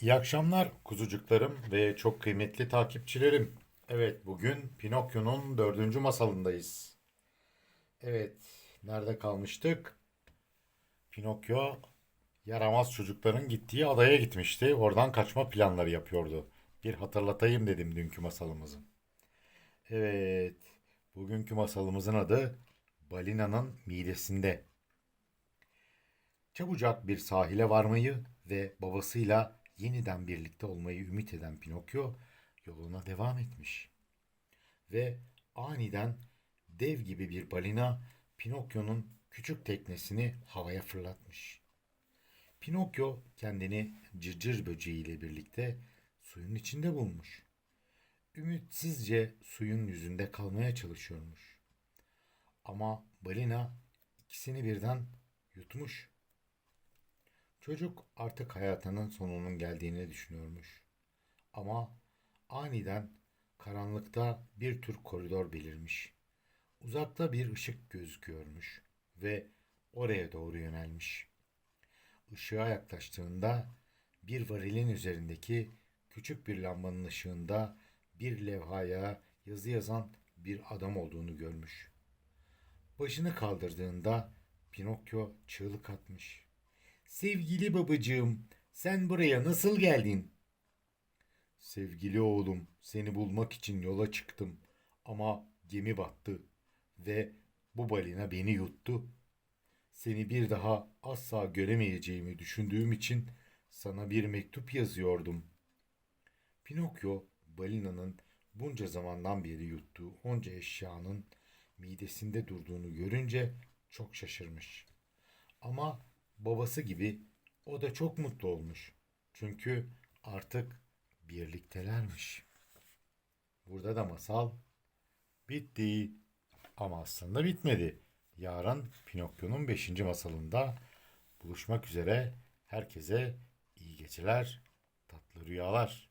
İyi akşamlar kuzucuklarım ve çok kıymetli takipçilerim. Evet bugün Pinokyo'nun dördüncü masalındayız. Evet nerede kalmıştık? Pinokyo yaramaz çocukların gittiği adaya gitmişti. Oradan kaçma planları yapıyordu. Bir hatırlatayım dedim dünkü masalımızı. Evet bugünkü masalımızın adı Balinanın Midesinde. Çabucak bir sahile varmayı ve babasıyla yeniden birlikte olmayı ümit eden Pinokyo yoluna devam etmiş. Ve aniden dev gibi bir balina Pinokyo'nun küçük teknesini havaya fırlatmış. Pinokyo kendini cırcır böceğiyle birlikte suyun içinde bulmuş. Ümitsizce suyun yüzünde kalmaya çalışıyormuş. Ama balina ikisini birden yutmuş. Çocuk artık hayatının sonunun geldiğini düşünüyormuş. Ama aniden karanlıkta bir tür koridor belirmiş. Uzakta bir ışık gözüküyormuş ve oraya doğru yönelmiş. Işığa yaklaştığında bir varilin üzerindeki küçük bir lambanın ışığında bir levhaya yazı yazan bir adam olduğunu görmüş. Başını kaldırdığında Pinokyo çığlık atmış. Sevgili babacığım, sen buraya nasıl geldin? Sevgili oğlum, seni bulmak için yola çıktım ama gemi battı ve bu balina beni yuttu. Seni bir daha asla göremeyeceğimi düşündüğüm için sana bir mektup yazıyordum. Pinokyo, balinanın bunca zamandan beri yuttuğu onca eşyanın midesinde durduğunu görünce çok şaşırmış. Ama babası gibi o da çok mutlu olmuş. Çünkü artık birliktelermiş. Burada da masal bitti. Ama aslında bitmedi. Yarın Pinokyo'nun 5. masalında buluşmak üzere. Herkese iyi geceler, tatlı rüyalar.